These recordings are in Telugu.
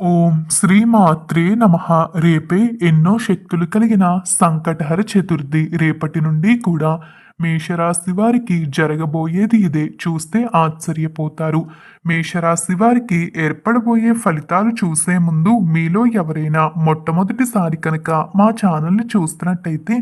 ఓం శ్రీమాత్రే నమ. రేపే ఎన్నో శక్తులు కలిగిన సంకటహర చతుర్థి రేపటి నుండి కూడా మేషరాశి వారికి జరగబోయేది ఇదే. చూస్తే ఆశ్చర్యపోతారు. మేషరాశి వారికి ఏర్పడబోయే ఫలితాలు చూసే ముందు మీలో ఎవరైనా మొట్టమొదటిసారి కనుక మా ఛానల్ని చూస్తున్నట్టయితే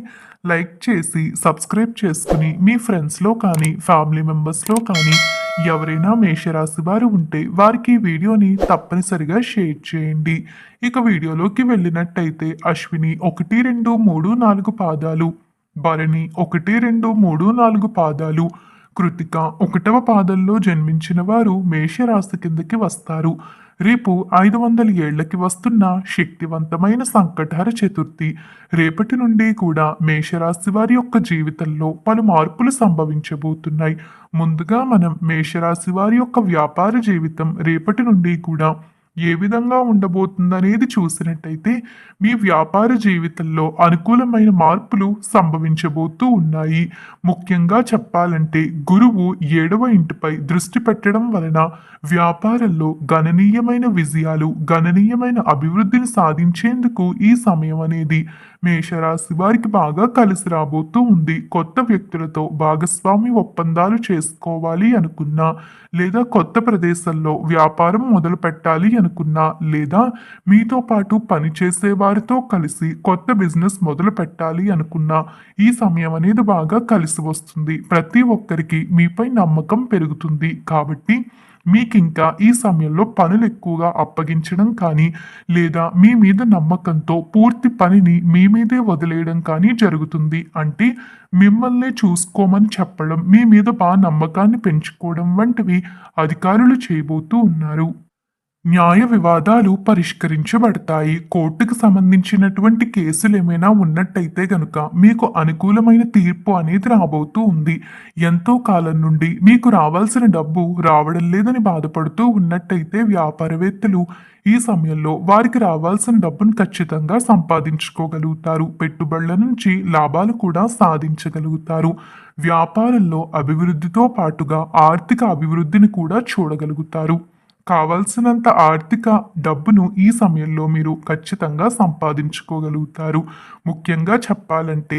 లైక్ చేసి సబ్స్క్రైబ్ చేసుకుని మీ ఫ్రెండ్స్లో కానీ ఫ్యామిలీ మెంబర్స్లో కానీ ఎవరైనా మేషరాశి వారు ఉంటే వారికి ఈ వీడియోని తప్పనిసరిగా షేర్ చేయండి. ఇక వీడియోలోకి వెళ్ళినట్టయితే అశ్విని ఒకటి రెండు మూడు నాలుగు పాదాలు భరణి ఒకటి రెండు మూడు నాలుగు పాదాలు కృతిక ఒకటవ పాదంలో జన్మించిన వారు మేషరాశి కిందకి వస్తారు. రేపు ఐదు వందల ఏళ్ళకి వస్తున్న శక్తివంతమైన సంకటహర చతుర్థి. రేపటి నుండి కూడా మేషరాశి వారి యొక్క జీవితంలో పలు మార్పులు సంభవించబోతున్నాయి. ముందుగా మనం మేషరాశి వారి యొక్క వ్యాపార జీవితం రేపటి నుండి కూడా ఏ విధంగా ఉండబోతుందనేది చూసినట్టయితే మీ వ్యాపార జీవితంలో అనుకూలమైన మార్పులు సంభవించబోతూ ఉన్నాయి. ముఖ్యంగా చెప్పాలంటే గురువు ఏడవ ఇంటిపై దృష్టి పెట్టడం వలన వ్యాపారంలో గణనీయమైన విజయాలు గణనీయమైన అభివృద్ధిని సాధించేందుకు ఈ సమయం అనేది మేషరాశి వారికి బాగా కలిసి రాబోతూ ఉంది. కొత్త వ్యక్తులతో భాగస్వామి ఒప్పందాలు చేసుకోవాలి అనుకున్నా లేదా కొత్త ప్రదేశంలో వ్యాపారం మొదలు పెట్టాలి అనుకున్నా లేదా మీతో పాటు పనిచేసే వారితో కలిసి కొత్త బిజినెస్ మొదలు పెట్టాలి అనుకున్నా ఈ సమయం అనేది బాగా కలిసి వస్తుంది. ప్రతి ఒక్కరికి మీపై నమ్మకం పెరుగుతుంది. కాబట్టి మీకు ఇంకా ఈ సమయంలో పనులు ఎక్కువగా అప్పగించడం కానీ లేదా మీ మీద నమ్మకంతో పూర్తి పనిని మీ మీదే వదిలేయడం కానీ జరుగుతుంది. అంటే మిమ్మల్ని చూసుకోమని చెప్పడం మీ మీద బాగా నమ్మకాన్ని పెంచుకోవడం వంటివి అధికారులు చేయబోతూ ఉన్నారు. న్యాయ వివాదాలు పరిష్కరించబడతాయి. కోర్టుకు సంబంధించినటువంటి కేసులు ఏమైనా ఉన్నట్టయితే గనుక మీకు అనుకూలమైన తీర్పు అనేది రాబోతూ ఉంది. ఎంతో కాలం నుండి మీకు రావాల్సిన డబ్బు రావడం లేదని బాధపడుతూ ఉన్నట్టయితే వ్యాపారవేత్తలు ఈ సమయంలో వారికి రావాల్సిన డబ్బును ఖచ్చితంగా సంపాదించుకోగలుగుతారు. పెట్టుబడుల నుంచి లాభాలు కూడా సాధించగలుగుతారు. వ్యాపారంలో అభివృద్ధితో పాటుగా ఆర్థిక అభివృద్ధిని కూడా చూడగలుగుతారు. కావాల్సినంత ఆర్థిక డబ్బును ఈ సమయంలో మీరు ఖచ్చితంగా సంపాదించుకోగలుగుతారు. ముఖ్యంగా చెప్పాలంటే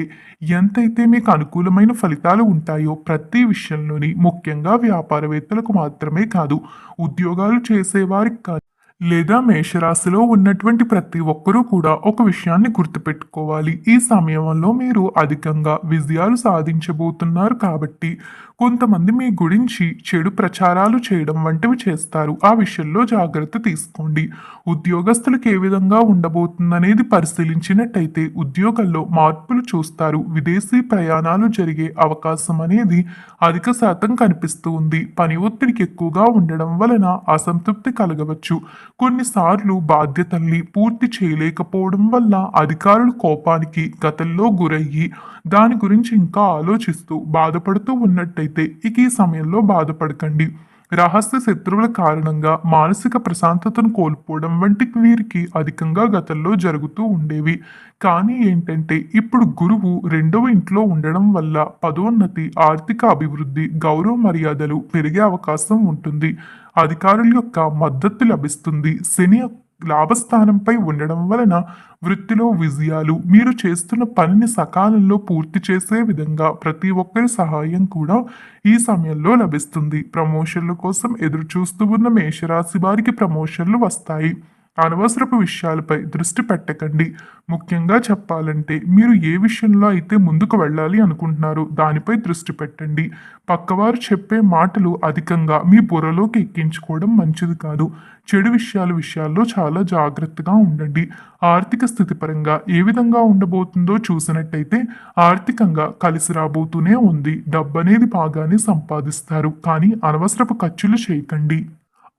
ఎంతైతే మీకు అనుకూలమైన ఫలితాలు ఉంటాయో ప్రతి విషయంలోని ముఖ్యంగా వ్యాపారవేత్తలకు మాత్రమే కాదు ఉద్యోగాలు చేసేవారికి కాదు. లేదా మేషరాశిలో ఉన్నటువంటి ప్రతి ఒక్కరూ కూడా ఒక విషయాన్ని గుర్తుపెట్టుకోవాలి. ఈ సమయంలో మీరు అధికంగా విజయాలు సాధించబోతున్నారు కాబట్టి కొంతమంది మీ గురించి చెడు ప్రచారాలు చేయడం వంటివి చేస్తారు. ఆ విషయంలో జాగ్రత్త తీసుకోండి. ఉద్యోగస్తులకు ఏ విధంగా ఉండబోతుందనేది పరిశీలించినట్టయితే ఉద్యోగంలో మార్పులు చూస్తారు. విదేశీ ప్రయాణాలు జరిగే అవకాశం అనేది అధిక శాతం కనిపిస్తూ ఉంది. పని ఒత్తిడికి ఎక్కువగా ఉండడం వలన అసంతృప్తి కలగవచ్చు. కొన్నిసార్లు బాధ్యతల్ని పూర్తి చేయలేకపోవడం వల్ల అధికారుల కోపానికి గతంలో గురయ్యి దాని గురించి ఇంకా ఆలోచిస్తూ బాధపడుతూ ఉన్నట్టయితే ఇక ఈ సమయంలో బాధపడకండి. రహస్య శత్రువుల కారణంగా మానసిక ప్రశాంతతను కోల్పోవడం వంటి వీరికి అధికంగా గతంలో జరుగుతూ ఉండేవి. కానీ ఏంటంటే ఇప్పుడు గురువు రెండవ ఇంట్లో ఉండడం వల్ల పదోన్నతి ఆర్థిక అభివృద్ధి గౌరవ మర్యాదలు పెరిగే అవకాశం ఉంటుంది. అధికారుల యొక్క మద్దతు లభిస్తుంది. శని లాభస్థానంపై ఉండడం వలన వృత్తిలో విజయాలు మీరు చేస్తున్న పనిని సకాలంలో పూర్తి చేసే విధంగా ప్రతి ఒక్కరి సహాయం కూడా ఈ సమయంలో లభిస్తుంది. ప్రమోషన్ల కోసం ఎదురు చూస్తూ ఉన్న మేషరాశి వారికి ప్రమోషన్లు వస్తాయి. అనవసరపు విషయాలపై దృష్టి పెట్టకండి. ముఖ్యంగా చెప్పాలంటే మీరు ఏ విషయంలో అయితే ముందుకు వెళ్ళాలి అనుకుంటున్నారో దానిపై దృష్టి పెట్టండి. పక్కవారు చెప్పే మాటలు అధికంగా మీ బుర్రలోకి ఎక్కించుకోవడం మంచిది కాదు. చెడు విషయాల విషయాల్లో చాలా జాగ్రత్తగా ఉండండి. ఆర్థిక స్థితి పరంగా ఏ విధంగా ఉండబోతుందో చూసినట్టయితే ఆర్థికంగా కలిసి రాబోతూనే ఉంది. డబ్బు అనేది బాగానే సంపాదిస్తారు. కానీ అనవసరపు ఖర్చులు చేయకండి.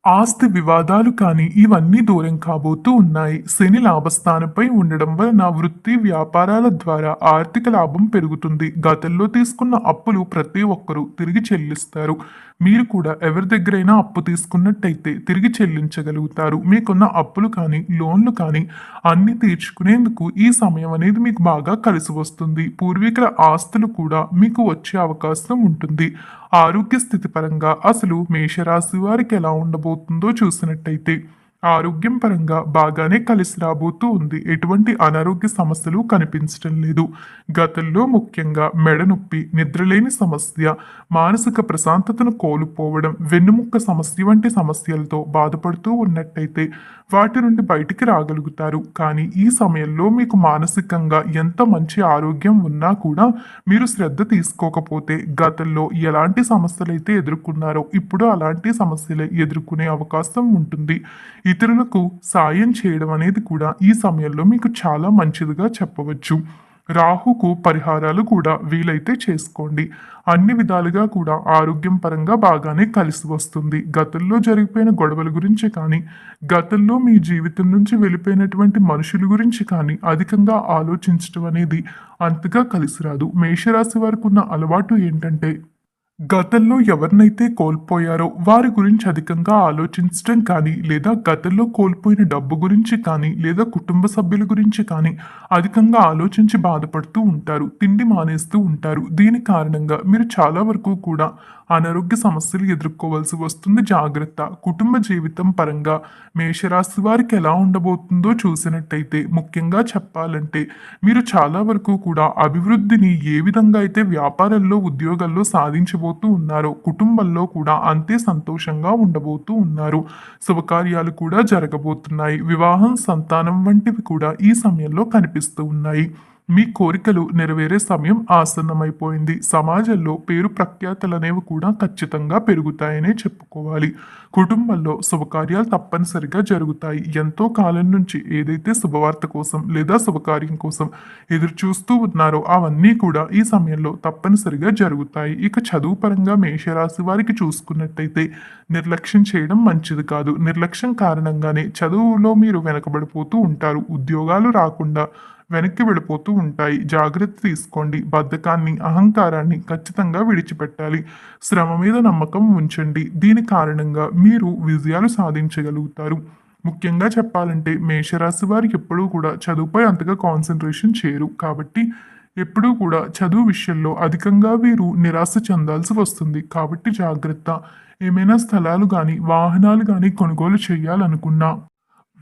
ఆస్తి వివాదాలు కానీ ఇవన్నీ దూరం కాబోతూ ఉన్నాయి. శని లాభస్థానంపై ఉండడం వలన వృత్తి వ్యాపారాల ద్వారా ఆర్థిక లాభం పెరుగుతుంది. గతంలో తీసుకున్న అప్పులు ప్రతి ఒక్కరూ తిరిగి చెల్లిస్తారు. మీరు కూడా ఎవరి దగ్గరైనా అప్పు తీసుకున్నట్టయితే తిరిగి చెల్లించగలుగుతారు. మీకున్న అప్పులు కానీ లోన్లు కానీ అన్ని తీర్చుకునేందుకు ఈ సమయం అనేది మీకు బాగా కలిసి వస్తుంది. పూర్వీకుల ఆస్తులు కూడా మీకు వచ్చే అవకాశం ఉంటుంది. ఆరోగ్య స్థితి పరంగా అసలు మేషరాశి వారికి ఎలా ఉండబోతుందో చూసినట్టయితే ఆరోగ్యం పరంగా బాగానే కలిసి రాబోతూ ఉంది. ఎటువంటి అనారోగ్య సమస్యలు కనిపించడం లేదు. గతంలో ముఖ్యంగా మెడ నొప్పి నిద్రలేని సమస్య మానసిక ప్రశాంతతను కోల్పోవడం వెన్నుముక్క సమస్య వంటి సమస్యలతో బాధపడుతూ ఉన్నట్టయితే వాటి నుండి బయటికి రాగలుగుతారు. కానీ ఈ సమయంలో మీకు మానసికంగా ఎంత మంచి ఆరోగ్యం ఉన్నా కూడా మీరు శ్రద్ధ తీసుకోకపోతే గతంలో ఎలాంటి సమస్యలైతే ఎదుర్కొన్నారో ఇప్పుడు అలాంటి సమస్యలే ఎదుర్కొనే అవకాశం ఉంటుంది. ఇతరులకు సాయం చేయడం అనేది కూడా ఈ సమయంలో మీకు చాలా మంచిదిగా చెప్పవచ్చు. రాహుకు పరిహారాలు కూడా వీలైతే చేసుకోండి. అన్ని విధాలుగా కూడా ఆరోగ్యం పరంగా బాగానే కలిసి వస్తుంది. గతంలో జరిగిపోయిన గొడవల గురించి కానీ గతంలో మీ జీవితం నుంచి వెళ్ళిపోయినటువంటి మనుషుల గురించి కానీ అధికంగా ఆలోచించడం అనేది అంతగా కలిసి రాదు. మేషరాశి వారికి ఉన్న అలవాటు ఏంటంటే గతంలో ఎవరినైతే కోల్పోయారో వారి గురించి అధికంగా ఆలోచించడం కానీ లేదా గతంలో కోల్పోయిన డబ్బు గురించి కానీ లేదా కుటుంబ సభ్యుల గురించి కానీ అధికంగా ఆలోచించి బాధపడుతూ ఉంటారు తిండి మానేస్తూ ఉంటారు. దీని కారణంగా మీరు చాలా వరకు కూడా అనారోగ్య సమస్యలు ఎదుర్కోవాల్సి వస్తుంది. జాగ్రత్త. కుటుంబ జీవితం పరంగా మేషరాశి వారికి ఎలా ఉండబోతుందో చూసినట్టయితే ముఖ్యంగా చెప్పాలంటే మీరు చాలా వరకు కూడా అభివృద్ధిని ఏ విధంగా అయితే వ్యాపారంలో ఉద్యోగాల్లో ఉండబోతూ ఉన్నారు. కుటుంబంలో కూడా అంతే సంతోషంగా ఉండబోతూ ఉన్నారు. శుభకార్యాలు కూడా జరగబోతున్నాయి. వివాహం సంతానం వంటివి కూడా ఈ సమయంలో కనిపిస్తూ ఉన్నాయి. మీ కోరికలు నెరవేరే సమయం ఆసన్నమైపోయింది. సమాజంలో పేరు ప్రఖ్యాతలు అనేవి కూడా ఖచ్చితంగా పెరుగుతాయనే చెప్పుకోవాలి. కుటుంబంలో శుభకార్యాలు తప్పనిసరిగా జరుగుతాయి. ఎంతో కాలం నుంచి ఏదైతే శుభవార్త కోసం లేదా శుభకార్యం కోసం ఎదురు చూస్తూ ఉన్నారో అవన్నీ కూడా ఈ సమయంలో తప్పనిసరిగా జరుగుతాయి. ఇక చదువు పరంగా మేషరాశి వారికి చూసుకున్నట్టయితే నిర్లక్ష్యం చేయడం మంచిది కాదు. నిర్లక్ష్యం కారణంగానే చదువులో మీరు వెనకబడిపోతూ ఉంటారు. ఉద్యోగాలు రాకుండా వెనక్కి వెళ్ళిపోతూ ఉంటాయి. జాగ్రత్త తీసుకోండి. బద్ధకాన్ని అహంకారాన్ని ఖచ్చితంగా విడిచిపెట్టాలి. శ్రమ మీద నమ్మకం ఉంచండి. దీని కారణంగా మీరు విజయాలు సాధించగలుగుతారు. ముఖ్యంగా చెప్పాలంటే మేషరాశి వారికి ఎప్పుడూ కూడా చదువుపై అంతగా కాన్సన్ట్రేషన్ చేయరు. కాబట్టి ఎప్పుడూ కూడా చదువు విషయంలో అధికంగా వీరు నిరాశ చెందాల్సి వస్తుంది. కాబట్టి జాగ్రత్త. ఏమైనా స్థలాలు కానీ వాహనాలు కానీ కొనుగోలు చేయాలనుకున్నా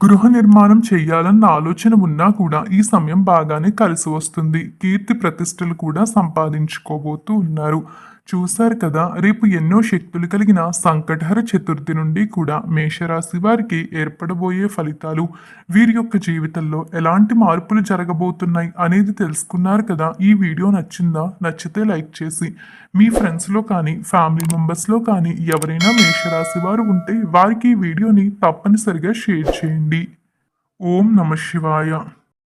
గృహ నిర్మాణం చేయాలన్న ఆలోచన ఉన్నా కూడా ఈ సమయం బాగానే కలిసి వస్తుంది. కీర్తి ప్రతిష్టలు కూడా సంపాదించుకోబోతూ ఉన్నారు. చూశారు కదా రేపు ఎన్నో శక్తులు కలిగిన సంకటహర చతుర్థి నుండి కూడా మేషరాశి వారికి ఏర్పడబోయే ఫలితాలు వీరి యొక్క జీవితంలో ఎలాంటి మార్పులు జరగబోతున్నాయి అనేది తెలుసుకున్నారు కదా. ఈ వీడియో నచ్చిందా? నచ్చితే లైక్ చేసి మీ ఫ్రెండ్స్లో కానీ ఫ్యామిలీ మెంబర్స్లో కానీ ఎవరైనా మేషరాశి వారు ఉంటే వారికి ఈ వీడియోని తప్పనిసరిగా షేర్ చేయండి. ఓం నమ శివాయ.